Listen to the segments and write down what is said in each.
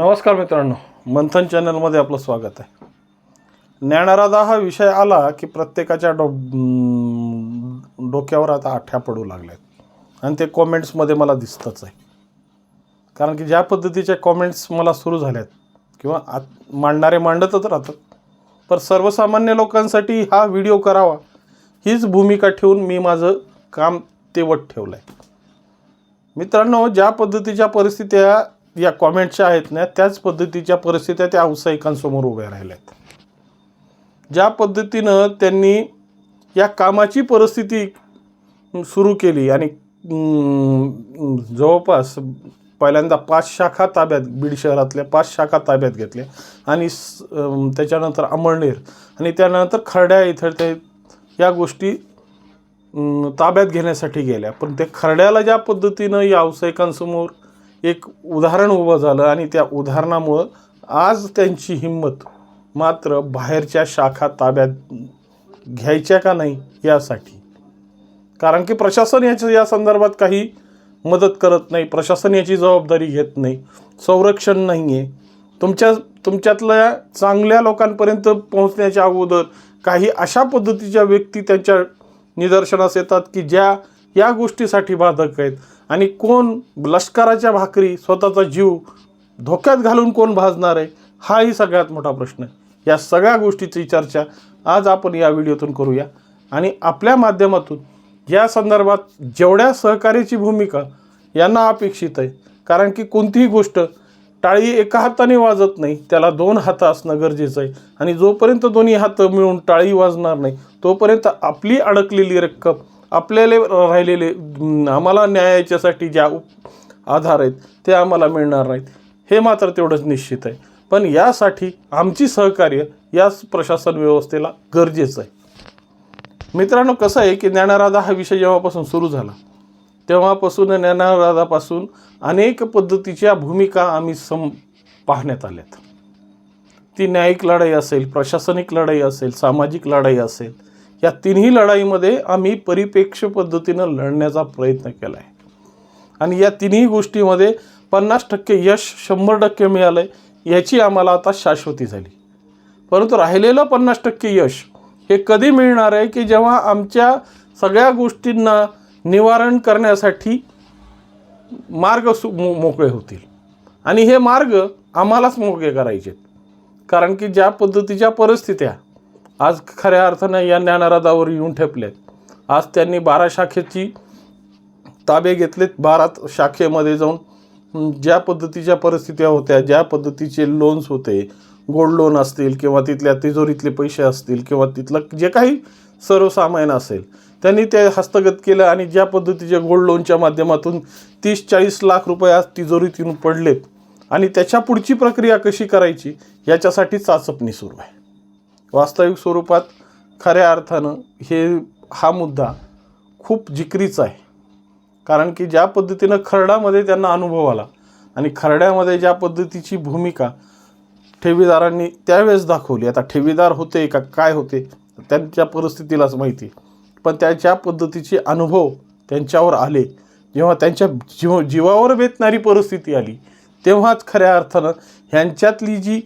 नमस्कार मित्रांनो मंथन चॅनलमध्ये आपलं स्वागत आहे. ज्ञानराधा हा विषय आला की प्रत्येकाच्या डो डोक्यावर आता आठ्या पडू लागल्यात. आणि ते कॉमेंट्समध्ये मला दिसतंच आहे. कारण की ज्या पद्धतीच्या कॉमेंट्स मला सुरू झाल्यात किंवा आत मांडणारे मांडतच राहतात. पण सर्वसामान्य लोकांसाठी हा व्हिडिओ करावा हीच भूमिका ठेवून मी माझं काम तेवट ठेवलं आहे मित्रांनो ज्या पद्धतीच्या परिस्थित्या या कॉमेंटच्या आहेत ना त्याच पद्धतीच्या परिस्थित्या त्या व्यावसायिकांसमोर उभ्या राहिल्या आहेत ज्या पद्धतीनं त्यांनी या कामाची परिस्थिती सुरू केली आणि जवळपास पहिल्यांदा पाच शाखा ताब्यात बीड शहरातल्या पाच शाखा ताब्यात घेतल्या आणि स- त्याच्यानंतर अमळनेर आणि त्यानंतर खर्ड्या इथं ते या गोष्टी ताब्यात घेण्यासाठी गेल्या. पण ते खरड्याला ज्या पद्धतीनं या व्यावसायिकांसमोर एक उदाहरण उभं झालं आणि त्या उदाहरणामुळं आज त्यांची हिंमत मात्र बाहेरच्या शाखा ताब्यात घ्यायच्या का नाही यासाठी. कारण की प्रशासन याच्या या संदर्भात काही मदत करत नाही प्रशासन याची जबाबदारी घेत नाही संरक्षण नाही आहे तुमच्या तुमच्यातल्या चांगल्या लोकांपर्यंत पोहोचण्याच्या अगोदर काही अशा पद्धतीच्या व्यक्ती त्यांच्या निदर्शनास येतात की ज्या या गोष्टीसाठी बाधक आहेत. आणि कोण लष्कराच्या भाकरी स्वतःचा जीव धोक्यात घालून कोण भाजणार आहे हाही सगळ्यात मोठा प्रश्न आहे. या सगळ्या गोष्टीची चर्चा आज आपण या व्हिडिओतून करूया. आणि आपल्या माध्यमातून या संदर्भात जेवढ्या सहकार्याची भूमिका यांना अपेक्षित आहे कारण की कोणतीही गोष्ट टाळी एका हाताने वाजत नाही त्याला दोन हात असणं गरजेचं आहे. आणि जोपर्यंत दोन्ही हात मिळून टाळी वाजणार नाही तोपर्यंत आपली अडकलेली रक्कम आपल्याला राहिलेले आम्हाला न्यायाच्यासाठी ज्या आधार आहेत ते आम्हाला मिळणार नाहीत. हे मात्र तेवढंच निश्चित आहे. पण यासाठी आमची सहकार्य याच प्रशासन व्यवस्थेला गरजेचं आहे. मित्रांनो कसं आहे की ज्ञानराधा हा विषय जेव्हापासून सुरू झाला तेव्हापासून ज्ञानाराधापासून अनेक पद्धतीच्या भूमिका आम्ही सम पाहण्यात आल्यात. ती न्यायिक लढाई असेल प्रशासनिक लढाई असेल सामाजिक लढाई असेल या तिन्ही लढाईमध्ये आम्ही परिपेक्ष पद्धतीनं लढण्याचा प्रयत्न केला आहे आणि या तिन्ही गोष्टीमध्ये पन्नास टक्के यश शंभर टक्के मिळालं आहे याची आम्हाला आता शाश्वती झाली. परंतु राहिलेलं पन्नास टक्के यश हे कधी मिळणार आहे की जेव्हा आमच्या सगळ्या गोष्टींना निवारण करण्यासाठी मार्ग सु मो मोकळे होतील. आणि हे मार्ग आम्हालाच मोकळे करायचे कारण की ज्या पद्धतीच्या परिस्थित्या आज खऱ्या अर्थानं या ज्ञानराजावर येऊन ठेपलेत. आज त्यांनी बारा शाखेची ताबे घेतलेत. बारा शाखेमध्ये जाऊन ज्या पद्धतीच्या परिस्थित्या होत्या ज्या पद्धतीचे लोन्स होते गोल्ड लोन असतील किंवा तिथल्या तिजोरीतले पैसे असतील किंवा तिथलं जे काही सर्वसामान्य असेल त्यांनी ते हस्तगत केलं आणि ज्या पद्धतीचे गोल्ड लोनच्या माध्यमातून तीस चाळीस लाख रुपये आज तिजोरीत येऊन पडलेत. आणि त्याच्या पुढची प्रक्रिया कशी करायची? याच्यासाठी चाचपणी सुरू आहे. वास्तविक स्वरूपात खऱ्या अर्थानं हे हा मुद्दा खूप जिकरीचा आहे. कारण की ज्या पद्धतीनं खरडामध्ये त्यांना अनुभव आला आणि खरड्यामध्ये ज्या पद्धतीची भूमिका ठेवीदारांनी त्यावेळेस दाखवली आता ठेवीदार होते का काय होते त्यांच्या परिस्थितीलाच माहिती. पण त्या ज्या पद्धतीचे अनुभव त्यांच्यावर आले जेव्हा त्यांच्या जीव जीवावर बेतणारी परिस्थिती आली तेव्हाच खऱ्या अर्थानं ह्यांच्यातली जी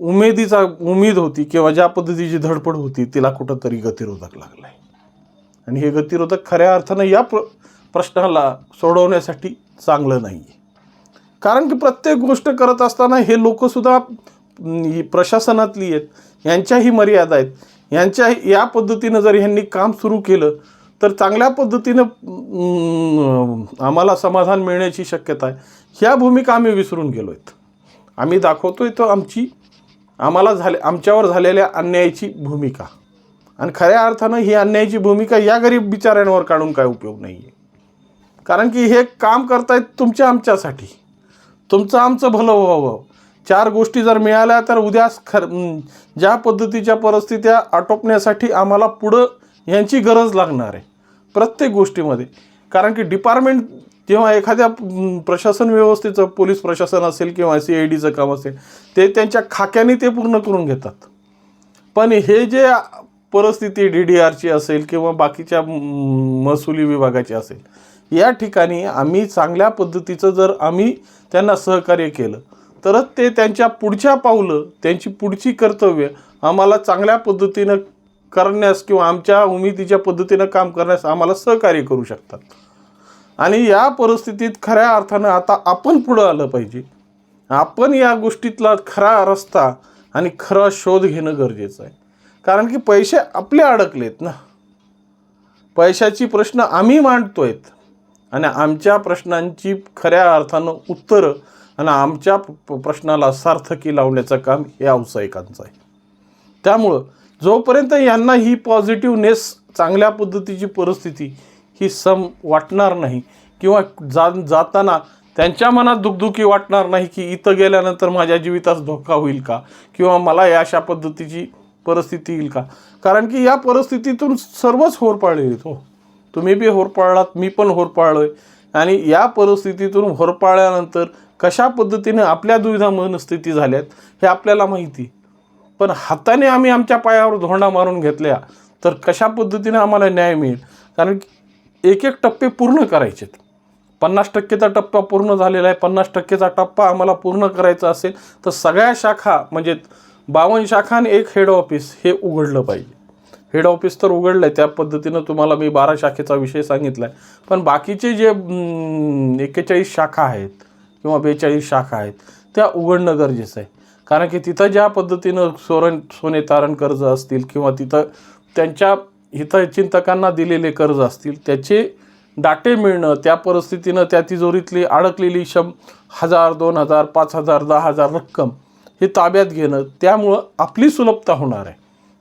उमेदीचा उमेद होती किंवा ज्या पद्धतीची धडपड होती तिला कुठंतरी गतिरोधक लागला आहे आणि हे गतिरोधक खऱ्या अर्थानं या प्र प्रश्नाला सोडवण्यासाठी चांगलं नाही आहे कारण की प्रत्येक गोष्ट करत असताना हे लोकसुद्धा ही प्रशासनातली आहेत यांच्याही मर्यादा आहेत. यांच्या या पद्धतीनं जर ह्यांनी काम सुरू केलं तर चांगल्या पद्धतीनं आम्हाला समाधान मिळण्याची शक्यता आहे. ह्या भूमिका आम्ही विसरून गेलो आहेत आम्ही दाखवतोय तर आमची आम्हाला झाले आमच्यावर झालेल्या अन्यायाची भूमिका. आणि खऱ्या अर्थानं ही अन्यायाची भूमिका या गरीब बिचाऱ्यांवर काढून काय उपयोग नाही आहे कारण की हे काम करतायत तुमच्या आमच्यासाठी. तुमचं आमचं भलं व्हावं. चार गोष्टी जर मिळाल्या तर उद्या खर ज्या पद्धतीच्या परिस्थित्या आटोपण्यासाठी आम्हाला पुढं यांची गरज लागणार आहे. प्रत्येक गोष्टीमध्ये. कारण की डिपार्टमेंट किंवा एखाद्या प्रशासन व्यवस्थेचं पोलीस प्रशासन असेल किंवा सी आय डीचं काम असेल ते त्यांच्या खाक्याने ते पूर्ण करून घेतात. पण हे जे परिस्थिती डी डी आरची असेल किंवा बाकीच्या महसुली विभागाची असेल या ठिकाणी आम्ही चांगल्या पद्धतीचं जर आम्ही त्यांना सहकार्य केलं तरच ते त्यांच्या पुढच्या पावलं त्यांची पुढची कर्तव्य आम्हाला चांगल्या पद्धतीनं करण्यास किंवा आमच्या उमेदीच्या पद्धतीनं काम करण्यास आम्हाला सहकार्य करू शकतात. आणि या परिस्थितीत खऱ्या अर्थानं आता आपण पुढं आलं पाहिजे. आपण या गोष्टीतला खरा रस्ता आणि खरा शोध घेणं गरजेचं आहे. कारण की पैसे आपले अडकलेत ना. पैशाची प्रश्न आम्ही मांडतोयत. आणि आमच्या प्रश्नांची खऱ्या अर्थानं उत्तरं आणि आमच्या प्रश्नाला सार्थकी लावण्याचं काम हे व्यावसायिकांचं आहे. त्यामुळं जोपर्यंत यांना ही पॉझिटिव्हनेस चांगल्या पद्धतीची परिस्थिती ही सम वाटणार नाही किंवा जा जाताना त्यांच्या मनात दुखदुखी वाटणार नाही की इथं गेल्यानंतर माझ्या जीवितास धोका होईल का? किंवा मला या अशा पद्धतीची परिस्थिती येईल का? कारण की या परिस्थितीतून सर्वच होरपाळले हो. तुम्ही बी होरपाळलात मी पण होरपाळलो आहे आणि या परिस्थितीतून होरपाळल्यानंतर कशा पद्धतीने आपल्या दुविधा मनस्थिती झाल्यात हे आपल्याला माहिती. पण हाताने आम्ही आमच्या पायावर धोंडा मारून घेतल्या तर कशा पद्धतीने आम्हाला न्याय मिळेल? कारण की एक एक टप्पे पूर्ण करायचेत. पन्नास टक्केचा टप्पा पूर्ण झालेला आहे पन्नास टक्केचा टप्पा आम्हाला पूर्ण करायचा असेल तर सगळ्या शाखा म्हणजे बावन्न शाखा आणि एक हेड ऑफिस हे उघडलं पाहिजे. हेड ऑफिस तर उघडलं आहे त्या पद्धतीनं तुम्हाला मी बारा शाखेचा विषय सांगितला आहे पण बाकीचे जे एक्केचाळीस शाखा आहेत किंवा बेचाळीस शाखा आहेत त्या उघडणं गरजेचं आहे. कारण की तिथं ज्या पद्धतीनं सोरण सोने तारण कर्ज असतील किंवा तिथं त्यांच्या हितचिंतकांना दिलेले कर्ज असतील त्याचे डाटे मिळणं त्या परिस्थितीनं त्या तिजोरीतली अडकलेली शं हजार दोन हजार पाच हजार दहा हजार रक्कम हे ताब्यात घेणं त्यामुळं आपली सुलभता होणार आहे.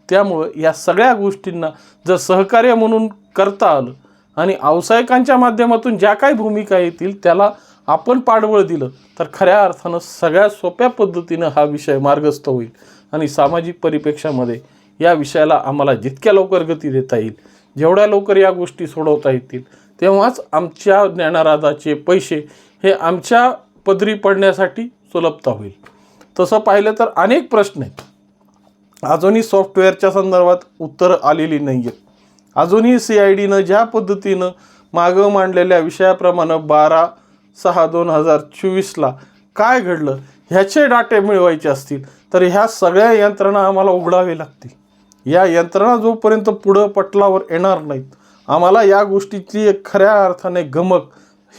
त्यामुळं या सगळ्या गोष्टींना जर सहकार्य म्हणून करता आलं आणि व्यावसायिकांच्या माध्यमातून ज्या काही भूमिका येतील त्याला आपण पाठबळ दिलं तर खऱ्या अर्थानं सगळ्या सोप्या पद्धतीनं हा विषय मार्गस्थ होईल. आणि सामाजिक परिप्रेक्षामध्ये या विषयाला आम्हाला जितक्या लवकर गती देता येईल जेवढ्या लवकर या गोष्टी सोडवता येतील तेव्हाच आमच्या ज्ञानाराधाचे पैसे हे आमच्या पदरी पडण्यासाठी सुलभता होईल. तसं पाहिलं तर अनेक प्रश्न आहेत. अजूनही सॉफ्टवेअरच्या संदर्भात उत्तरं आलेली नाही आहेत अजूनही सी आय डीनं ज्या पद्धतीनं मागं मांडलेल्या विषयाप्रमाणे बारा सहा दोन हजार चोवीसला काय घडलं ह्याचे डाटे मिळवायचे असतील तर ह्या सगळ्या यंत्रणा आम्हाला उघडावे लागतील. या यंत्रणा जोपर्यंत पुढं पटलावर येणार नाहीत आम्हाला या गोष्टीची एक खऱ्या अर्थाने गमक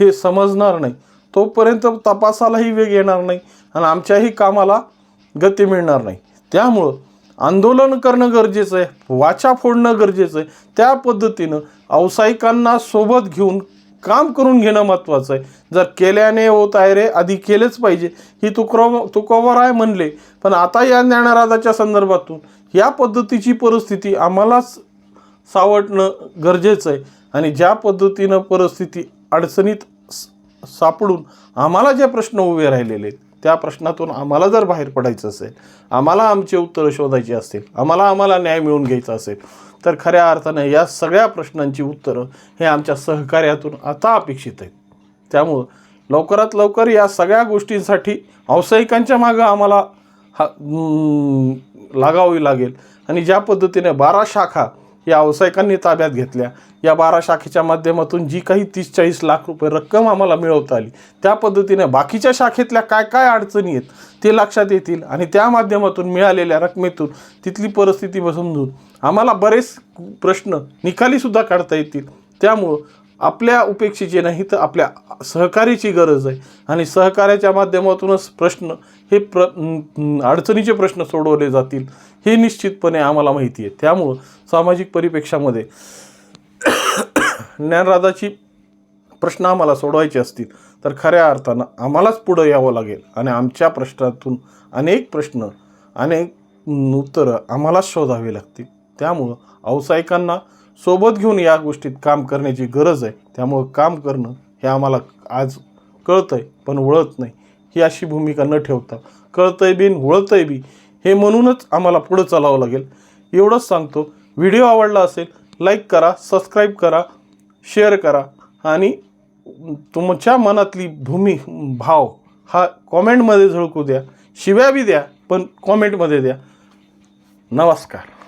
हे समजणार नाही. तोपर्यंत तपासालाही वेग येणार नाही आणि आमच्याही कामाला गती मिळणार नाही. त्यामुळं आंदोलन करणं गरजेचं आहे वाचा फोडणं गरजेचं आहे. त्या पद्धतीनं व्यावसायिकांना सोबत घेऊन काम करून घेणं महत्त्वाचं आहे. जर केल्याने होत आहे रे आधी केलेच पाहिजे. ही तुकरो तुकोबर आहे म्हणले. पण आता या ज्ञानराजाच्या संदर्भातून या पद्धतीची परिस्थिती आम्हालाच सावटणं गरजेचं आहे. आणि ज्या पद्धतीनं परिस्थिती अडचणीत सापडून आम्हाला जे प्रश्न उभे राहिलेले आहेत त्या प्रश्नातून आम्हाला जर बाहेर पडायचं असेल आम्हाला आमचे उत्तरं शोधायची असतील आम्हाला आम्हाला न्याय मिळवून घ्यायचा असेल तर खऱ्या अर्थानं या सगळ्या प्रश्नांची उत्तरं हे आमच्या सहकार्यातून आता अपेक्षित आहेत. त्यामुळं लवकरात लवकर या सगळ्या गोष्टींसाठी व्यावसायिकांच्या मागं आम्हाला हा लागावी लागेल. आणि ज्या पद्धतीने बारा शाखा या व्यावसायिकांनी ताब्यात घेतल्या. या बारा शाखेच्या माध्यमातून जी काही तीस चाळीस लाख रुपये रक्कम आम्हाला मिळवता आली त्या पद्धतीने बाकीच्या शाखेतल्या काय काय अडचणी आहेत ते लक्षात येतील आणि त्या माध्यमातून मिळालेल्या रकमेतून तिथली परिस्थिती समजून आम्हाला बरेच प्रश्न निकालीसुद्धा काढता येतील. त्यामुळं आपल्या उपेक्षेचे नाही तर आपल्या सहकार्याची गरज आहे. आणि सहकार्याच्या माध्यमातूनच प्रश्न हे प्र अडचणीचे प्रश्न सोडवले जातील हे निश्चितपणे आम्हाला माहिती आहे. त्यामुळं सामाजिक परिप्रेक्षामध्ये ज्ञानराजाची प्रश्न आम्हाला सोडवायचे असतील तर खऱ्या अर्थानं आम्हालाच पुढं यावं लागेल. आणि आमच्या प्रश्नातून अनेक प्रश्न अनेक उत्तरं आम्हालाच शोधावी लागतील. त्यामुळं व्यावसायिकांना सोबत घेऊन या गोष्टीत काम करण्याची गरज आहे. त्यामुळं काम करणं हे आम्हाला आज कळतं आहे पण वळत नाही. ही अशी भूमिका न ठेवता कळतंय बी वळतंय बी हे म्हणूनच आम्हाला पुढं चालावं लागेल. एवढंच सांगतो व्हिडिओ आवडला असेल लाईक करा सबस्क्राईब करा शेअर करा आणि तुमच्या मनातली भूमी भाव हा कॉमेंटमध्ये झळकू द्या. शिव्या बी द्या पण कॉमेंटमध्ये द्या. नमस्कार.